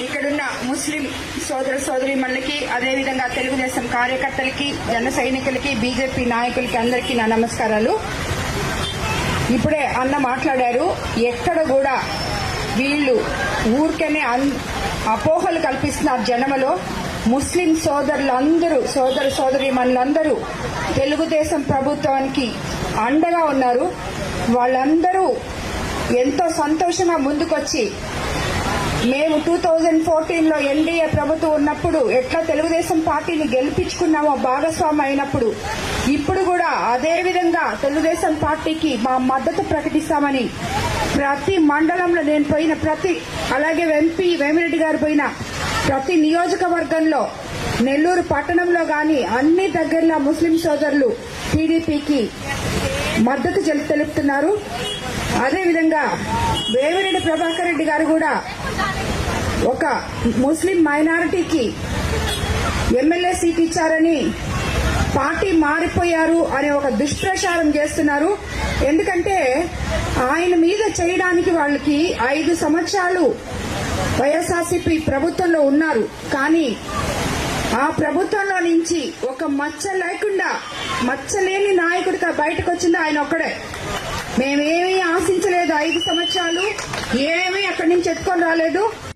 ఇక్కడున్న ముస్లిం సోదర సోదరిమణులకి అదేవిధంగా తెలుగుదేశం కార్యకర్తలకి జన సైనికులకి బీజేపీ నాయకులకి అందరికీ నా నమస్కారాలు. ఇప్పుడే అన్న మాట్లాడారు ఎక్కడ కూడా వీళ్ళు ఊరికనే అన్- అపోహలు కల్పిస్తున్నారు జనమలో. ముస్లిం సోదరులందరూ సోదర సోదరి మనందరూ తెలుగుదేశం ప్రభుత్వానికి అండగా ఉన్నారు. వాళ్ళందరూ ఎంతో సంతోషంగా ముందుకొచ్చి మేము టూ థౌజండ్ ఫోర్టీన్లో ఎన్డీఏ ప్రభుత్వం ఉన్నప్పుడు ఎట్లా తెలుగుదేశం పార్టీని గెలిపించుకున్నామో భాగస్వామి అయినప్పుడు ఇప్పుడు కూడా అదే విధంగా తెలుగుదేశం పార్టీకి మా మద్దతు ప్రకటిస్తామని ప్రతి మండలంలో నేను పోయిన ప్రతి అలాగే ఎంపీ వేమిరెడ్డి గారు పోయిన ప్రతి నియోజకవర్గంలో నెల్లూరు పట్టణంలో గాని అన్ని దగ్గరలో ముస్లిం సోదరులు టీడీపీకి మద్దతు తెలుపుతున్నారు. అదేవిధంగా వేమిరెడ్డి ప్రభాకర్ రెడ్డి గారు కూడా ఒక ముస్లిం మైనారిటీకి ఎమ్మెల్యే సీట్ ఇచ్చారని పార్టీ మారిపోయారు అనే ఒక దుష్ప్రచారం చేస్తున్నారు. ఎందుకంటే ఆయన మీద చేయడానికి వాళ్ళకి ఐదు సంవత్సరాలు వైఎస్ఆర్సీపీ ప్రభుత్వంలో ఉన్నారు. కానీ ఆ ప్రభుత్వంలో నుంచి ఒక మచ్చ లేకుండా మచ్చలేని నాయకుడిగా బయటకు వచ్చింది ఆయన ఒక్కడే. మేమేమీ ఆశించలేదు ఐదు సంవత్సరాలు ఏమీ అక్కడి నుంచి ఎత్తుకొని రాలేదు.